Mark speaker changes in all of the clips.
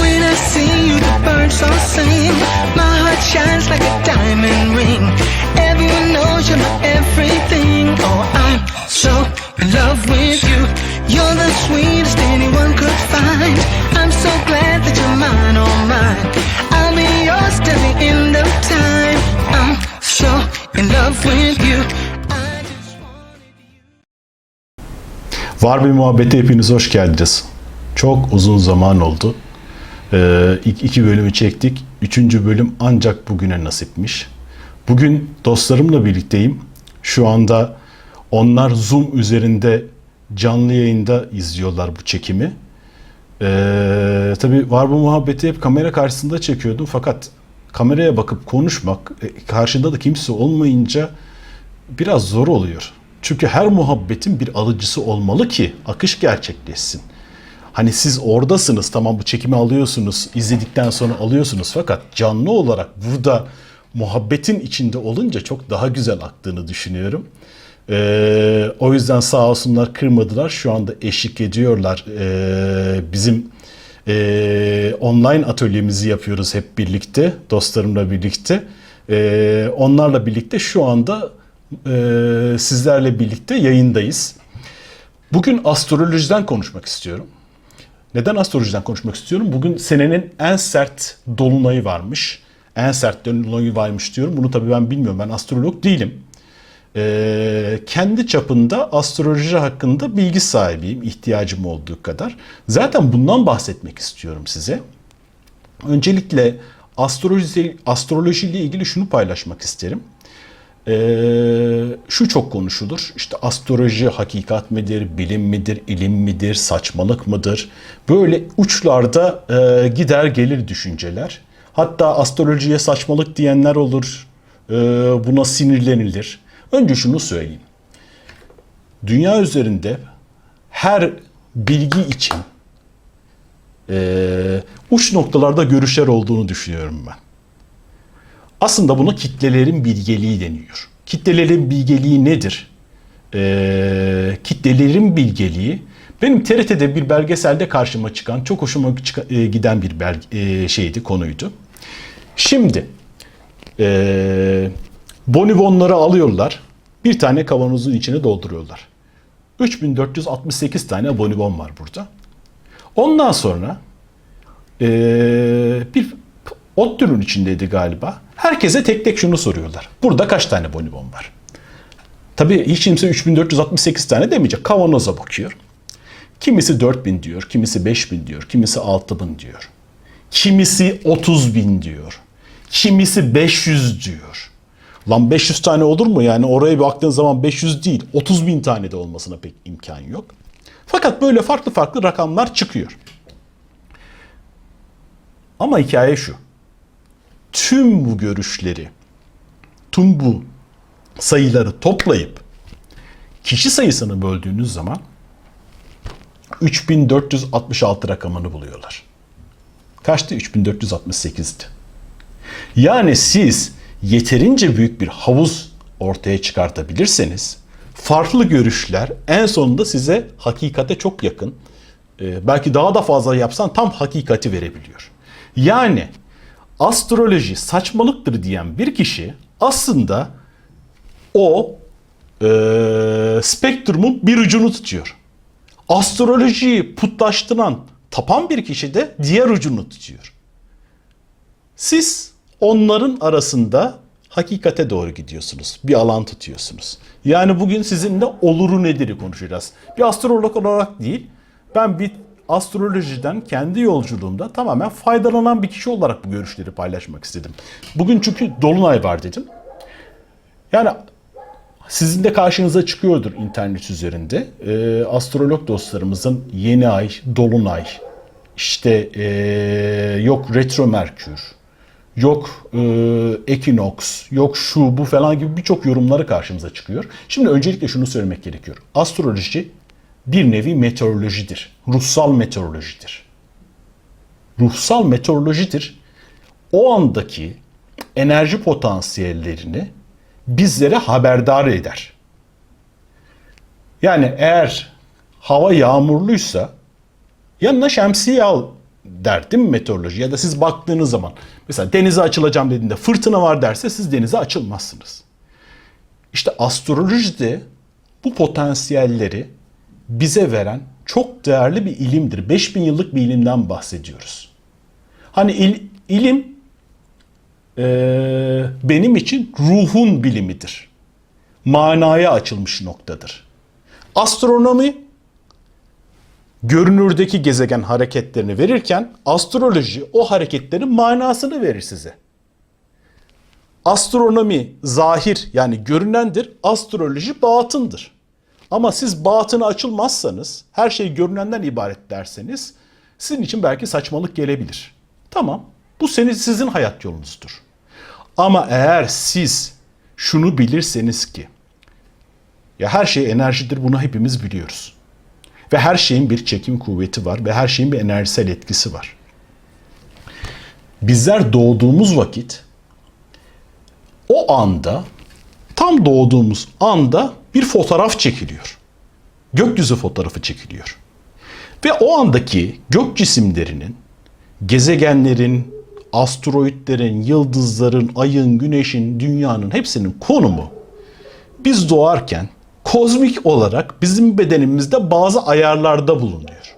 Speaker 1: When I see you, the birds all sing. My heart shines like a diamond ring. Everyone knows you're my everything. Oh, I'm so in love with you. You're the sweetest anyone could find. I'm so glad that you're mine, oh mine. I'll be yours till the end of time. I'm so in love with you.
Speaker 2: Var bir muhabbete hepiniz hoş geldiniz. Çok uzun zaman oldu. Ee, ilk iki bölümü çektik. Üçüncü bölüm ancak bugüne nasipmiş. Bugün dostlarımla birlikteyim. Şu anda onlar Zoom üzerinde canlı yayında izliyorlar bu çekimi. Ee, tabii var bu muhabbeti hep kamera karşısında çekiyordum fakat kameraya bakıp konuşmak e, karşında da kimse olmayınca biraz zor oluyor. Çünkü her muhabbetin bir alıcısı olmalı ki akış gerçekleşsin. Hani siz oradasınız tamam bu çekimi alıyorsunuz izledikten sonra alıyorsunuz fakat canlı olarak burada muhabbetin içinde olunca çok daha güzel aktığını düşünüyorum. Ee, o yüzden sağ olsunlar kırmadılar. Şu anda eşlik ediyorlar. Ee, bizim e, online atölyemizi yapıyoruz hep birlikte, dostlarımla birlikte. Ee, onlarla birlikte şu anda e, sizlerle birlikte yayındayız. Bugün astrolojiden konuşmak istiyorum. Neden astrolojiden konuşmak istiyorum? Bugün senenin en sert dolunayı varmış. En sert dolunayı varmış diyorum. Bunu tabii ben bilmiyorum. Ben astrolog değilim. Ee, kendi çapında astroloji hakkında bilgi sahibiyim ihtiyacım olduğu kadar. Zaten bundan bahsetmek istiyorum size. Öncelikle astroloji astroloji ile ilgili şunu paylaşmak isterim. Ee, şu çok konuşulur. İşte astroloji hakikat midir, bilim midir, ilim midir, saçmalık mıdır? Böyle uçlarda e, gider gelir düşünceler. Hatta astrolojiye saçmalık diyenler olur. E, buna sinirlenilir. Önce şunu söyleyeyim. Dünya üzerinde her bilgi için e, uç noktalarda görüşler olduğunu düşünüyorum ben. Aslında buna kitlelerin bilgeliği deniyor. Kitlelerin bilgeliği nedir? Ee, kitlelerin bilgeliği benim TRT'de bir belgeselde karşıma çıkan çok hoşuma e, giden bir belge, e, şeydi konuydu. Şimdi e, bonibonları alıyorlar bir tane kavanozun içine dolduruyorlar. 3468 tane bonibon var burada. Ondan sonra ee, bir ot türün içindeydi galiba. Herkese tek tek şunu soruyorlar. Burada kaç tane bonibon var? Tabii hiç kimse 3468 tane demeyecek. Kavanoza bakıyor. Kimisi 4000 diyor, kimisi 5000 diyor, kimisi 6000 diyor. Kimisi 30 bin diyor. Kimisi 500 diyor. Lan 500 tane olur mu? Yani oraya baktığın zaman 500 değil, 30 bin tane de olmasına pek imkan yok. Fakat böyle farklı farklı rakamlar çıkıyor. Ama hikaye şu. Tüm bu görüşleri, tüm bu sayıları toplayıp kişi sayısını böldüğünüz zaman 3466 rakamını buluyorlar. Kaçtı? 3468'di. Yani siz yeterince büyük bir havuz ortaya çıkartabilirseniz farklı görüşler en sonunda size hakikate çok yakın e, belki daha da fazla yapsan tam hakikati verebiliyor. Yani astroloji saçmalıktır diyen bir kişi aslında o e, spektrumun bir ucunu tutuyor. Astrolojiyi putlaştıran, tapan bir kişi de diğer ucunu tutuyor. Siz onların arasında hakikate doğru gidiyorsunuz. Bir alan tutuyorsunuz. Yani bugün sizinle oluru nedir'i konuşacağız. Bir astrolog olarak değil, ben bir astrolojiden kendi yolculuğumda tamamen faydalanan bir kişi olarak bu görüşleri paylaşmak istedim. Bugün çünkü Dolunay var dedim. Yani sizin de karşınıza çıkıyordur internet üzerinde. Ee, astrolog dostlarımızın yeni ay, dolunay, işte ee, yok retro merkür, yok e, ekinoks, yok şu bu falan gibi birçok yorumları karşımıza çıkıyor. Şimdi öncelikle şunu söylemek gerekiyor. Astroloji bir nevi meteorolojidir. Ruhsal meteorolojidir. Ruhsal meteorolojidir. O andaki enerji potansiyellerini bizlere haberdar eder. Yani eğer hava yağmurluysa yanına şemsiye al der değil mi meteoroloji? Ya da siz baktığınız zaman mesela denize açılacağım dediğinde fırtına var derse siz denize açılmazsınız. İşte astroloji de bu potansiyelleri bize veren çok değerli bir ilimdir. 5000 yıllık bir ilimden bahsediyoruz. Hani il- ilim eee, benim için ruhun bilimidir. Manaya açılmış noktadır. Astronomi görünürdeki gezegen hareketlerini verirken astroloji o hareketlerin manasını verir size. Astronomi zahir yani görünendir, astroloji batındır. Ama siz batına açılmazsanız, her şey görünenden ibaret derseniz sizin için belki saçmalık gelebilir. Tamam, bu senin sizin hayat yolunuzdur. Ama eğer siz şunu bilirseniz ki ya her şey enerjidir bunu hepimiz biliyoruz. Ve her şeyin bir çekim kuvveti var ve her şeyin bir enerjisel etkisi var. Bizler doğduğumuz vakit o anda tam doğduğumuz anda bir fotoğraf çekiliyor. Gökyüzü fotoğrafı çekiliyor. Ve o andaki gök cisimlerinin, gezegenlerin, asteroitlerin, yıldızların, ayın, güneşin, dünyanın hepsinin konumu biz doğarken kozmik olarak bizim bedenimizde bazı ayarlarda bulunuyor.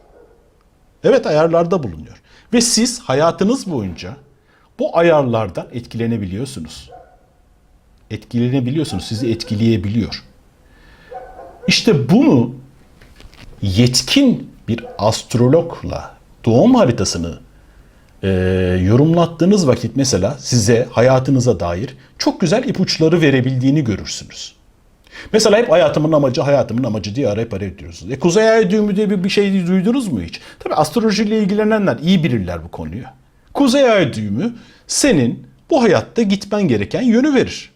Speaker 2: Evet ayarlarda bulunuyor. Ve siz hayatınız boyunca bu ayarlardan etkilenebiliyorsunuz. Etkilenebiliyorsunuz. Sizi etkileyebiliyor. İşte bunu yetkin bir astrologla doğum haritasını e, yorumlattığınız vakit mesela size hayatınıza dair çok güzel ipuçları verebildiğini görürsünüz. Mesela hep hayatımın amacı, hayatımın amacı diye arayıp arayıp diyorsunuz. E Kuzey Ay düğümü diye bir, bir şey duydunuz mu hiç? Tabii astrolojiyle ilgilenenler iyi bilirler bu konuyu. Kuzey Ay düğümü senin bu hayatta gitmen gereken yönü verir.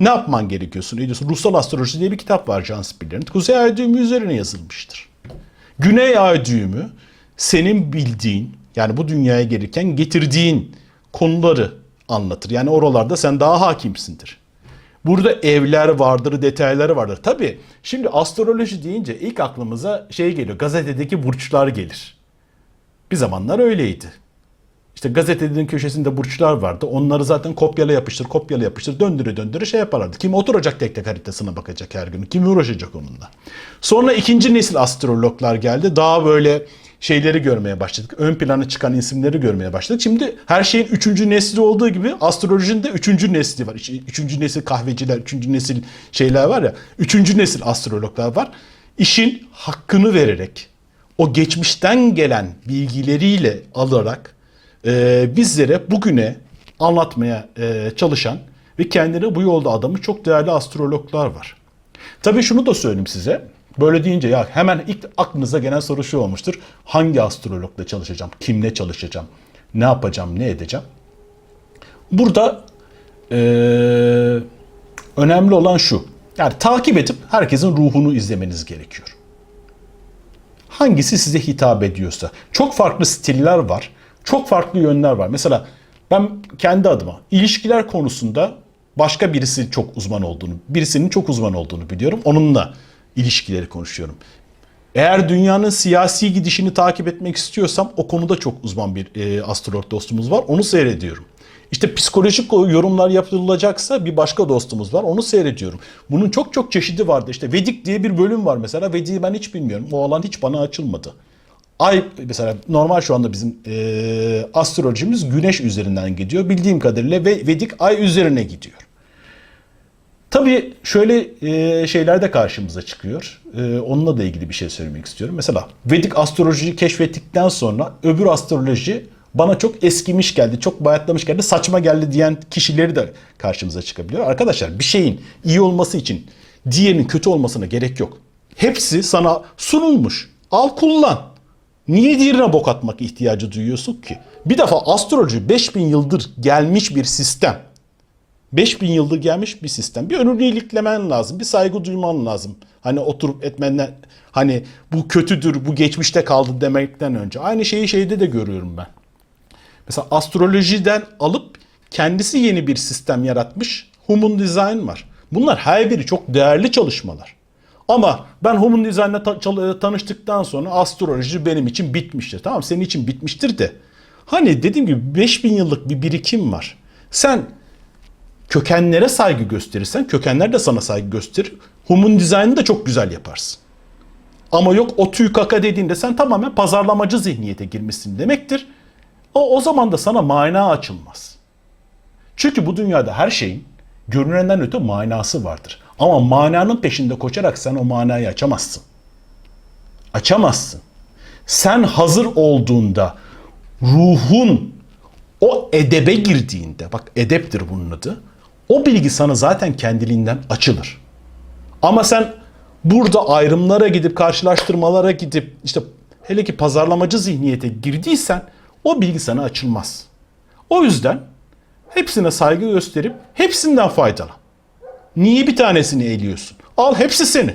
Speaker 2: Ne yapman gerekiyorsun? Ne diyorsun? Ruhsal Astroloji diye bir kitap var John Spiller'in. Kuzey Ay düğümü üzerine yazılmıştır. Güney Ay düğümü senin bildiğin yani bu dünyaya gelirken getirdiğin konuları anlatır. Yani oralarda sen daha hakimsindir. Burada evler vardır, detayları vardır. Tabii şimdi astroloji deyince ilk aklımıza şey geliyor. Gazetedeki burçlar gelir. Bir zamanlar öyleydi. İşte gazetenin köşesinde burçlar vardı. Onları zaten kopyala yapıştır, kopyala yapıştır, döndüre döndüre şey yaparlardı. Kim oturacak tek tek haritasına bakacak her gün. Kim uğraşacak onunla. Sonra ikinci nesil astrologlar geldi. Daha böyle şeyleri görmeye başladık. Ön plana çıkan isimleri görmeye başladık. Şimdi her şeyin üçüncü nesli olduğu gibi astrolojinin de üçüncü nesli var. Üç- Üçüncü nesil kahveciler, üçüncü nesil şeyler var ya. Üçüncü nesil astrologlar var. İşin hakkını vererek, o geçmişten gelen bilgileriyle alarak e, bizlere bugüne anlatmaya e, çalışan ve kendini bu yolda adamı çok değerli astrologlar var. Tabii şunu da söyleyeyim size. Böyle deyince ya hemen ilk aklınıza gelen soru şu olmuştur. Hangi astrologla çalışacağım? Kimle çalışacağım? Ne yapacağım? Ne edeceğim? Burada eee, önemli olan şu. Yani takip edip herkesin ruhunu izlemeniz gerekiyor. Hangisi size hitap ediyorsa. Çok farklı stiller var. Çok farklı yönler var. Mesela ben kendi adıma ilişkiler konusunda başka birisi çok uzman olduğunu, birisinin çok uzman olduğunu biliyorum. Onunla ilişkileri konuşuyorum. Eğer dünyanın siyasi gidişini takip etmek istiyorsam o konuda çok uzman bir e, astrolog dostumuz var. Onu seyrediyorum. İşte psikolojik yorumlar yapılacaksa bir başka dostumuz var. Onu seyrediyorum. Bunun çok çok çeşidi vardı. İşte Vedik diye bir bölüm var mesela. Vedik'i ben hiç bilmiyorum. O alan hiç bana açılmadı. Ay mesela normal şu anda bizim e, astrolojimiz güneş üzerinden gidiyor. Bildiğim kadarıyla ve Vedik ay üzerine gidiyor. Tabii şöyle e, şeyler de karşımıza çıkıyor. E, onunla da ilgili bir şey söylemek istiyorum. Mesela Vedik astrolojiyi keşfettikten sonra öbür astroloji bana çok eskimiş geldi, çok bayatlamış geldi, saçma geldi diyen kişileri de karşımıza çıkabiliyor. Arkadaşlar bir şeyin iyi olması için diğerinin kötü olmasına gerek yok. Hepsi sana sunulmuş. Al kullan. Niye diğerine bok atmak ihtiyacı duyuyorsun ki? Bir defa astroloji 5000 yıldır gelmiş bir sistem. 5000 yıldır gelmiş bir sistem. Bir önünü lazım. Bir saygı duyman lazım. Hani oturup etmenden hani bu kötüdür, bu geçmişte kaldı demekten önce. Aynı şeyi şeyde de görüyorum ben. Mesela astrolojiden alıp kendisi yeni bir sistem yaratmış. Human Design var. Bunlar her biri çok değerli çalışmalar. Ama ben Human Design'la ta- çal- tanıştıktan sonra astroloji benim için bitmiştir. Tamam senin için bitmiştir de. Hani dediğim gibi 5000 yıllık bir birikim var. Sen kökenlere saygı gösterirsen kökenler de sana saygı gösterir. Human Design'ı da çok güzel yaparsın. Ama yok o tüy kaka dediğinde sen tamamen pazarlamacı zihniyete girmişsin demektir. O, o zaman da sana mana açılmaz. Çünkü bu dünyada her şeyin görünenden öte manası vardır. Ama mananın peşinde koşarak sen o manayı açamazsın. Açamazsın. Sen hazır olduğunda ruhun o edebe girdiğinde, bak edeptir bunun adı, o bilgi sana zaten kendiliğinden açılır. Ama sen burada ayrımlara gidip, karşılaştırmalara gidip, işte hele ki pazarlamacı zihniyete girdiysen o bilgi sana açılmaz. O yüzden hepsine saygı gösterip hepsinden faydalan. Niye bir tanesini eliyorsun? Al hepsi senin.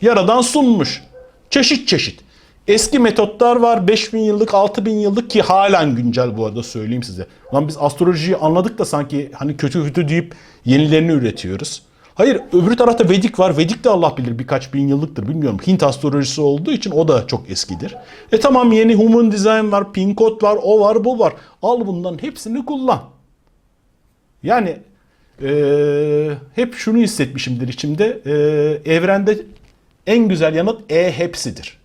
Speaker 2: Yaradan sunmuş. Çeşit çeşit. Eski metotlar var 5000 yıllık 6000 yıllık ki halen güncel bu arada söyleyeyim size. Lan biz astrolojiyi anladık da sanki hani kötü kötü deyip yenilerini üretiyoruz. Hayır öbür tarafta Vedik var. Vedik de Allah bilir birkaç bin yıllıktır bilmiyorum. Hint astrolojisi olduğu için o da çok eskidir. E tamam yeni Human Design var, Pin Code var, o var bu var. Al bunların hepsini kullan. Yani eee, hep şunu hissetmişimdir içimde. Eee, evrende en güzel yanıt E hepsidir.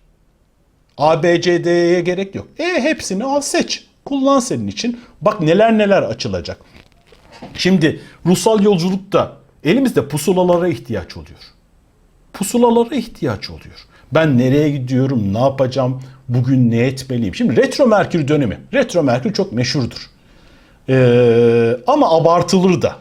Speaker 2: A, B, C, D'ye gerek yok. E hepsini al seç. Kullan senin için. Bak neler neler açılacak. Şimdi ruhsal yolculukta elimizde pusulalara ihtiyaç oluyor. Pusulalara ihtiyaç oluyor. Ben nereye gidiyorum, ne yapacağım, bugün ne etmeliyim? Şimdi retro merkür dönemi. Retro merkür çok meşhurdur. Ee, ama abartılır da.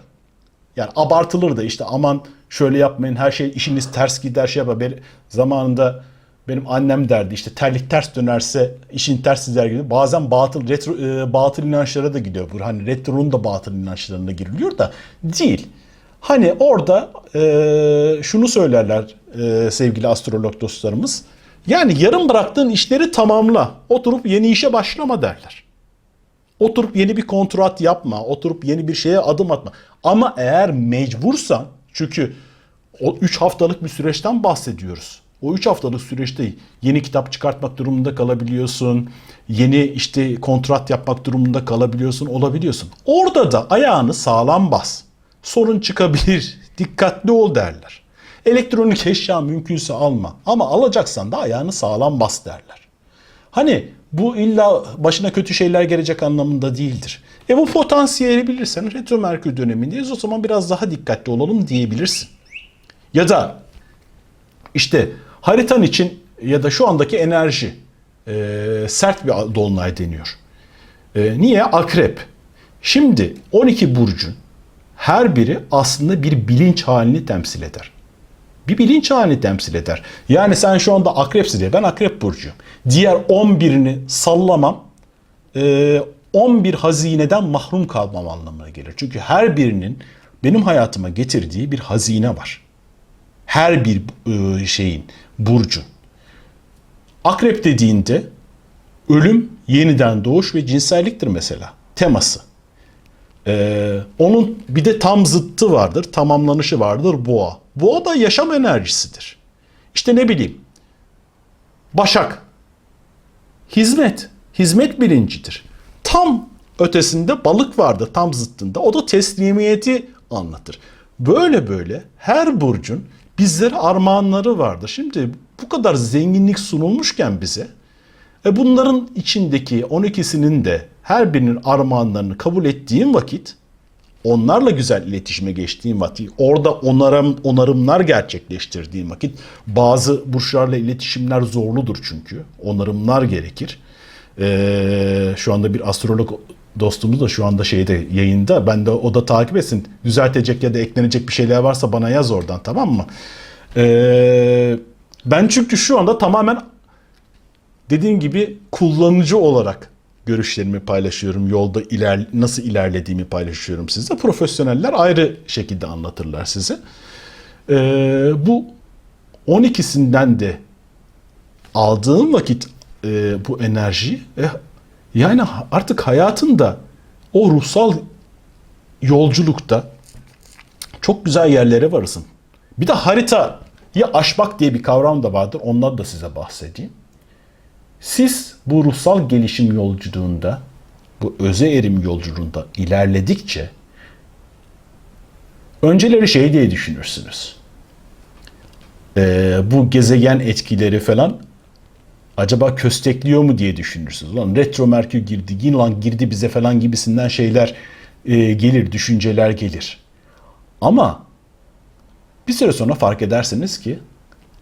Speaker 2: Yani abartılır da işte aman şöyle yapmayın her şey işiniz ters gider şey yapar. Zamanında benim annem derdi işte terlik ters dönerse işin ters gider gibi. Bazen batıl retro, e, batıl inançlara da gidiyor. Bu hani retronun da batıl inançlarına giriliyor da değil. Hani orada e, şunu söylerler e, sevgili astrolog dostlarımız. Yani yarım bıraktığın işleri tamamla. Oturup yeni işe başlama derler. Oturup yeni bir kontrat yapma, oturup yeni bir şeye adım atma. Ama eğer mecbursan, çünkü o 3 haftalık bir süreçten bahsediyoruz. O 3 haftalık süreçte yeni kitap çıkartmak durumunda kalabiliyorsun. Yeni işte kontrat yapmak durumunda kalabiliyorsun, olabiliyorsun. Orada da ayağını sağlam bas. Sorun çıkabilir, dikkatli ol derler. Elektronik eşya mümkünse alma ama alacaksan da ayağını sağlam bas derler. Hani bu illa başına kötü şeyler gelecek anlamında değildir. E bu potansiyeli bilirsen retro merkür dönemindeyiz o zaman biraz daha dikkatli olalım diyebilirsin. Ya da işte haritan için ya da şu andaki enerji e, sert bir dolunay deniyor. E, niye? Akrep. Şimdi 12 burcun her biri aslında bir bilinç halini temsil eder. Bir bilinç halini temsil eder. Yani sen şu anda akrepsin diye ben akrep burcuyum. Diğer 11'ini sallamam e, 11 hazineden mahrum kalmam anlamına gelir. Çünkü her birinin benim hayatıma getirdiği bir hazine var. Her bir e, şeyin, burcun. Akrep dediğinde ölüm, yeniden doğuş ve cinselliktir mesela teması. Ee, onun bir de tam zıttı vardır, tamamlanışı vardır boğa. Boğa da yaşam enerjisidir. İşte ne bileyim, Başak, hizmet, hizmet bilincidir. Tam ötesinde balık vardır, tam zıttında. O da teslimiyeti anlatır. Böyle böyle her burcun bizlere armağanları vardır. Şimdi bu kadar zenginlik sunulmuşken bize e bunların içindeki 12'sinin de her birinin armağanlarını kabul ettiğim vakit onlarla güzel iletişime geçtiğim vakit, orada onarım, onarımlar gerçekleştirdiğim vakit bazı burçlarla iletişimler zorludur çünkü. Onarımlar gerekir. Ee, şu anda bir astrolog dostumuz da şu anda şeyde yayında. Ben de o da takip etsin. Düzeltecek ya da eklenecek bir şeyler varsa bana yaz oradan tamam mı? Ee, ben çünkü şu anda tamamen dediğim gibi kullanıcı olarak görüşlerimi paylaşıyorum. Yolda iler, nasıl ilerlediğimi paylaşıyorum size. Profesyoneller ayrı şekilde anlatırlar size. Ee, bu 12'sinden de aldığım vakit e, bu enerji e, yani artık hayatında o ruhsal yolculukta çok güzel yerlere varırsın. Bir de haritayı aşmak diye bir kavram da vardır. Ondan da size bahsedeyim. Siz bu ruhsal gelişim yolculuğunda, bu öze erim yolculuğunda ilerledikçe önceleri şey diye düşünürsünüz. Ee, bu gezegen etkileri falan acaba köstekliyor mu diye düşünürsünüz. Lan retro merkür girdi, yılan girdi bize falan gibisinden şeyler e, gelir, düşünceler gelir. Ama bir süre sonra fark edersiniz ki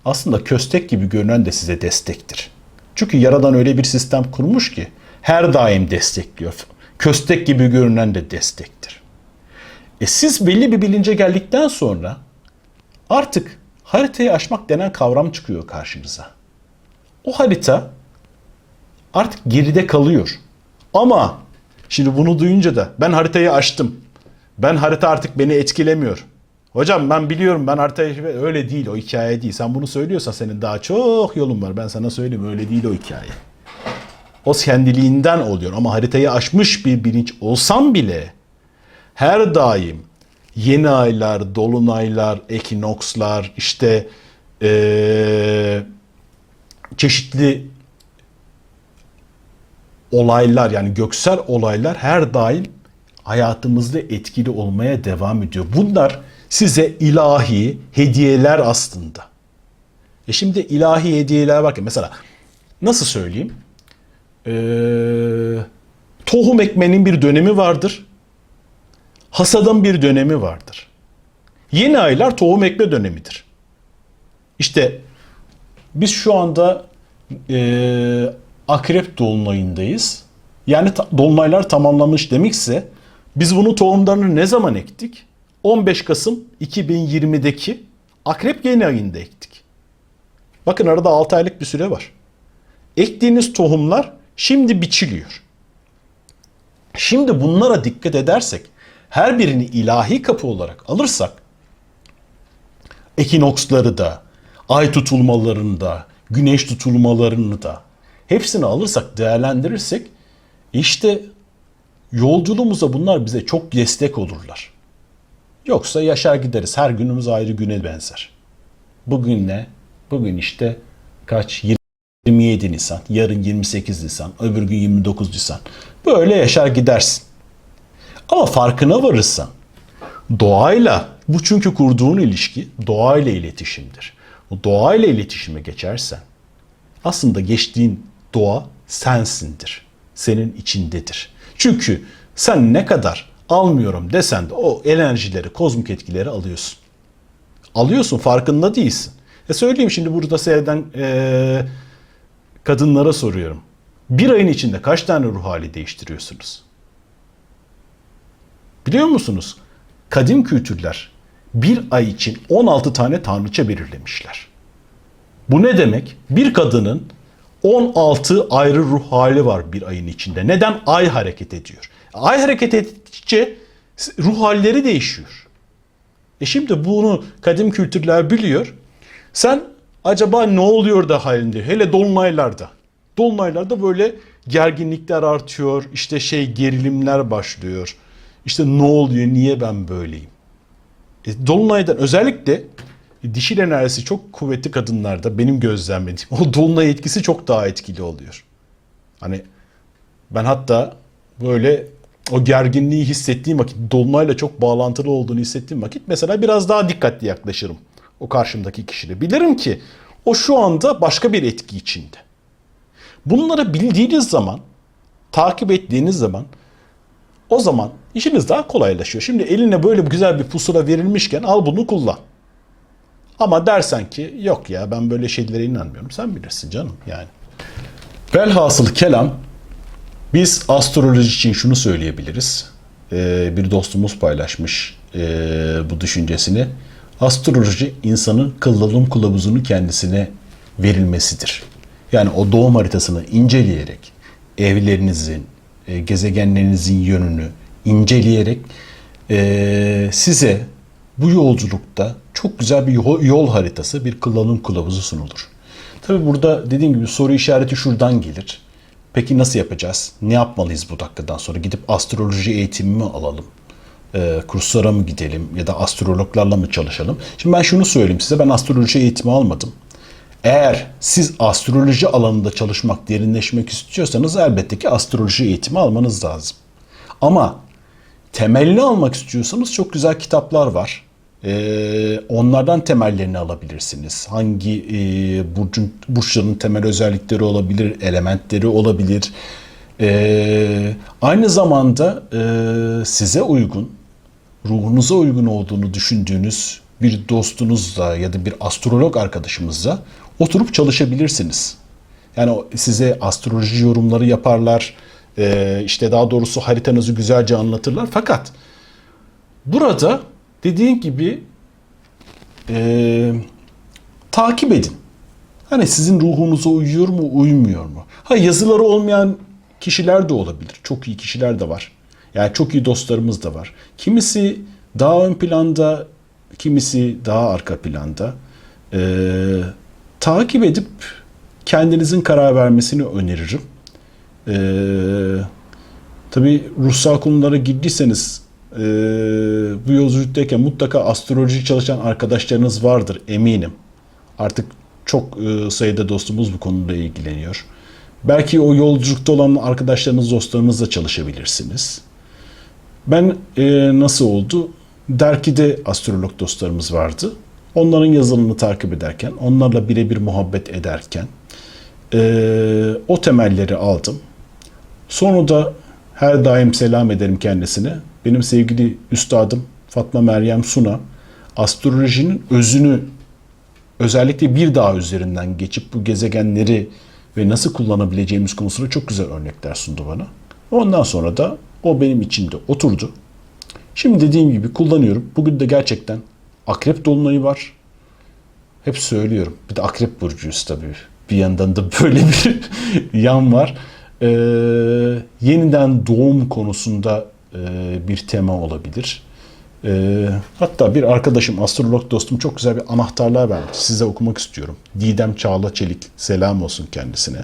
Speaker 2: aslında köstek gibi görünen de size destektir. Çünkü Yaradan öyle bir sistem kurmuş ki her daim destekliyor. Köstek gibi görünen de destektir. E siz belli bir bilince geldikten sonra artık haritayı aşmak denen kavram çıkıyor karşınıza. O harita artık geride kalıyor. Ama şimdi bunu duyunca da ben haritayı aştım. Ben harita artık beni etkilemiyor. Hocam ben biliyorum ben haritayı öyle değil o hikaye değil. Sen bunu söylüyorsan senin daha çok yolun var. Ben sana söyleyeyim öyle değil o hikaye. O kendiliğinden oluyor ama haritayı aşmış bir bilinç olsam bile her daim yeni aylar, dolunaylar, ekinokslar, işte eee, çeşitli olaylar yani göksel olaylar her daim hayatımızda etkili olmaya devam ediyor. Bunlar size ilahi hediyeler aslında. E şimdi ilahi hediyeler bakın mesela nasıl söyleyeyim? Ee, tohum ekmenin bir dönemi vardır. Hasadın bir dönemi vardır. Yeni aylar tohum ekme dönemidir. İşte biz şu anda e, akrep dolunayındayız. Yani ta- dolunaylar tamamlamış demekse biz bunu tohumlarını ne zaman ektik? 15 Kasım 2020'deki akrep yeni ayında ektik. Bakın arada 6 aylık bir süre var. Ektiğiniz tohumlar şimdi biçiliyor. Şimdi bunlara dikkat edersek, her birini ilahi kapı olarak alırsak, ekinoksları da, ay tutulmalarını da, güneş tutulmalarını da hepsini alırsak, değerlendirirsek işte yolculuğumuza bunlar bize çok destek olurlar. Yoksa yaşar gideriz. Her günümüz ayrı güne benzer. Bugün ne? Bugün işte kaç? 27 Nisan, yarın 28 Nisan, öbür gün 29 Nisan. Böyle yaşar gidersin. Ama farkına varırsan doğayla bu çünkü kurduğun ilişki doğayla iletişimdir. O doğayla iletişime geçersen aslında geçtiğin doğa sensindir. Senin içindedir. Çünkü sen ne kadar almıyorum desen de o enerjileri, kozmik etkileri alıyorsun. Alıyorsun farkında değilsin. E söyleyeyim şimdi burada seyreden eee, kadınlara soruyorum. Bir ayın içinde kaç tane ruh hali değiştiriyorsunuz? Biliyor musunuz? Kadim kültürler bir ay için 16 tane tanrıça belirlemişler. Bu ne demek? Bir kadının 16 ayrı ruh hali var bir ayın içinde. Neden? Ay hareket ediyor. Ay hareket ettikçe ruh halleri değişiyor. E şimdi bunu kadim kültürler biliyor. Sen acaba ne oluyor da halinde? Hele dolunaylarda. Dolunaylarda böyle gerginlikler artıyor. işte şey gerilimler başlıyor. İşte ne oluyor? Niye ben böyleyim? E, Dolunaydan özellikle dişil enerjisi çok kuvvetli kadınlarda benim gözlemlediğim o dolunay etkisi çok daha etkili oluyor. Hani ben hatta böyle o gerginliği hissettiğim vakit, dolunayla çok bağlantılı olduğunu hissettiğim vakit mesela biraz daha dikkatli yaklaşırım o karşımdaki kişiyle. Bilirim ki o şu anda başka bir etki içinde. Bunları bildiğiniz zaman, takip ettiğiniz zaman o zaman işiniz daha kolaylaşıyor. Şimdi eline böyle güzel bir pusula verilmişken al bunu kullan. Ama dersen ki yok ya ben böyle şeylere inanmıyorum. Sen bilirsin canım yani. Velhasıl kelam biz astroloji için şunu söyleyebiliriz. Ee, bir dostumuz paylaşmış ee, bu düşüncesini. Astroloji insanın kıllılım kılavuzunu kendisine verilmesidir. Yani o doğum haritasını inceleyerek evlerinizin, e, gezegenlerinizin yönünü inceleyerek e, size bu yolculukta çok güzel bir yol, yol haritası, bir kullanım kılavuzu sunulur. Tabi burada dediğim gibi soru işareti şuradan gelir. Peki nasıl yapacağız? Ne yapmalıyız bu dakikadan sonra? Gidip astroloji eğitimi mi alalım? e, kurslara mı gidelim ya da astrologlarla mı çalışalım? Şimdi ben şunu söyleyeyim size ben astroloji eğitimi almadım. Eğer siz astroloji alanında çalışmak, derinleşmek istiyorsanız elbette ki astroloji eğitimi almanız lazım. Ama temelli almak istiyorsanız çok güzel kitaplar var. Ee, onlardan temellerini alabilirsiniz. Hangi e, burcun burçların temel özellikleri olabilir, elementleri olabilir. Ee, aynı zamanda e, size uygun, ruhunuza uygun olduğunu düşündüğünüz bir dostunuzla ya da bir astrolog arkadaşımızla oturup çalışabilirsiniz. Yani size astroloji yorumları yaparlar, e, işte daha doğrusu haritanızı güzelce anlatırlar. Fakat burada dediğim gibi e, takip edin. Hani sizin ruhunuza uyuyor mu, uymuyor mu? Ha yazıları olmayan kişiler de olabilir. Çok iyi kişiler de var. Yani çok iyi dostlarımız da var. Kimisi daha ön planda, kimisi daha arka planda. Ee, takip edip kendinizin karar vermesini öneririm. Ee, tabii ruhsal konulara girdiyseniz e, bu yolculuktayken mutlaka astroloji çalışan arkadaşlarınız vardır eminim. Artık çok e, sayıda dostumuz bu konuda ilgileniyor. Belki o yolculukta olan arkadaşlarınız, dostlarınızla çalışabilirsiniz. Ben e, nasıl oldu? Derki'de astrolog dostlarımız vardı. Onların yazılarını takip ederken, onlarla birebir muhabbet ederken e, o temelleri aldım. Sonra da her daim selam ederim kendisine. Benim sevgili üstadım Fatma Meryem Suna astrolojinin özünü özellikle bir dağ üzerinden geçip bu gezegenleri ve nasıl kullanabileceğimiz konusunda çok güzel örnekler sundu bana. Ondan sonra da o benim içimde oturdu. Şimdi dediğim gibi kullanıyorum. Bugün de gerçekten akrep dolunayı var. Hep söylüyorum. Bir de akrep burcuyuz tabii. Bir yandan da böyle bir yan var. Ee, yeniden doğum konusunda bir tema olabilir. Ee, hatta bir arkadaşım, astrolog dostum çok güzel bir anahtarlar verdi. Size okumak istiyorum. Didem Çağla Çelik. Selam olsun kendisine.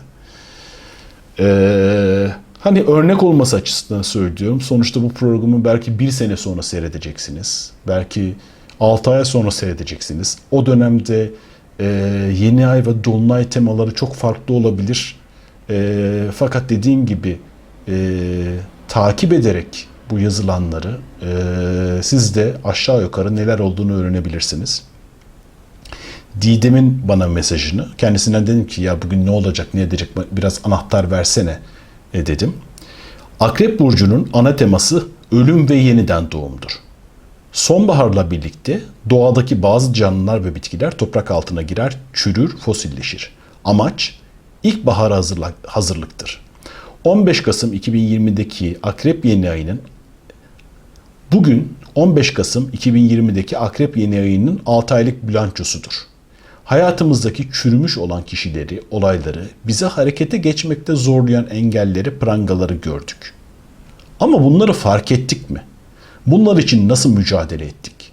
Speaker 2: Ee, hani örnek olması açısından söylüyorum. Sonuçta bu programı belki bir sene sonra seyredeceksiniz. Belki 6 ay sonra seyredeceksiniz. O dönemde e, yeni ay ve dolunay temaları çok farklı olabilir. E, fakat dediğim gibi e, takip ederek bu yazılanları e, siz de aşağı yukarı neler olduğunu öğrenebilirsiniz. Didem'in bana mesajını kendisinden dedim ki ya bugün ne olacak ne edecek biraz anahtar versene e, dedim. Akrep burcunun ana teması ölüm ve yeniden doğumdur. Sonbaharla birlikte doğadaki bazı canlılar ve bitkiler toprak altına girer, çürür, fosilleşir. Amaç ilkbahara hazırlıktır. 15 Kasım 2020'deki Akrep yeni ayının Bugün 15 Kasım 2020'deki Akrep yeni ayının 6 aylık bilançosudur. Hayatımızdaki çürümüş olan kişileri, olayları, bize harekete geçmekte zorlayan engelleri, prangaları gördük. Ama bunları fark ettik mi? Bunlar için nasıl mücadele ettik?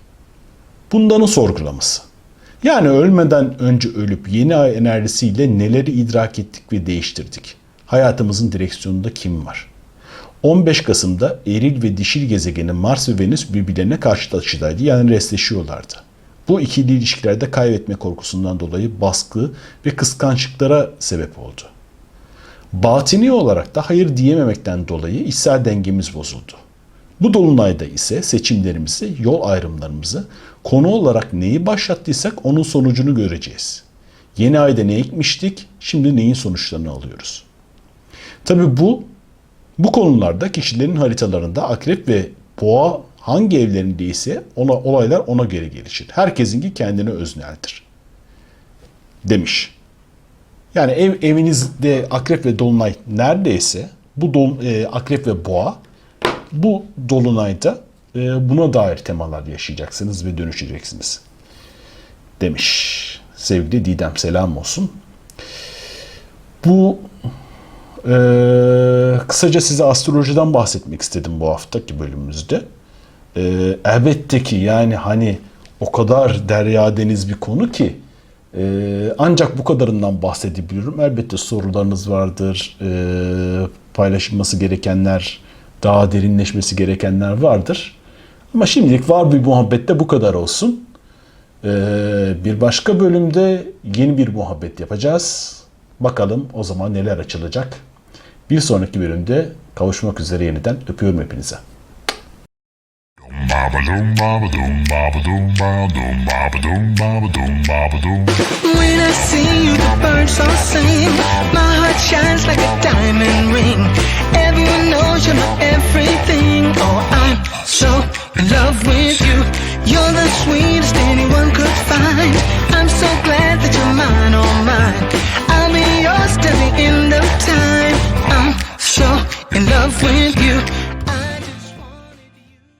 Speaker 2: Bundanın sorgulaması. Yani ölmeden önce ölüp yeni ay enerjisiyle neleri idrak ettik ve değiştirdik? Hayatımızın direksiyonunda kim var? 15 Kasım'da eril ve dişil gezegeni Mars ve Venüs birbirlerine karşılaşıdaydı yani restleşiyorlardı. Bu ikili ilişkilerde kaybetme korkusundan dolayı baskı ve kıskançlıklara sebep oldu. Batini olarak da hayır diyememekten dolayı içsel dengemiz bozuldu. Bu dolunayda ise seçimlerimizi, yol ayrımlarımızı konu olarak neyi başlattıysak onun sonucunu göreceğiz. Yeni ayda ne ekmiştik, şimdi neyin sonuçlarını alıyoruz. Tabi bu bu konularda kişilerin haritalarında akrep ve boğa hangi evlerindeyse ona, olaylar ona göre gelişir. Herkesinki kendine özneldir. Demiş. Yani ev, evinizde akrep ve dolunay neredeyse bu dol, e, akrep ve boğa bu dolunayda e, buna dair temalar yaşayacaksınız ve dönüşeceksiniz. Demiş. Sevgili Didem selam olsun. Bu ee, kısaca size astrolojiden bahsetmek istedim bu haftaki bölümümüzde. Ee, elbette ki yani hani o kadar derya deniz bir konu ki e, ancak bu kadarından bahsedebiliyorum. Elbette sorularınız vardır, e, paylaşılması gerekenler, daha derinleşmesi gerekenler vardır. Ama şimdilik var bir muhabbette bu kadar olsun. Ee, bir başka bölümde yeni bir muhabbet yapacağız. Bakalım o zaman neler açılacak. Bir sonraki bölümde kavuşmak üzere yeniden öpüyorum hepinize.
Speaker 1: When I see you, the birds all sing. My heart shines like a diamond ring. Everyone knows you're my everything. Oh, I'm so in love with you. You're the sweetest anyone could find. I'm so glad that you're mine, oh mine. I'll be yours till the end of time. So in love with you.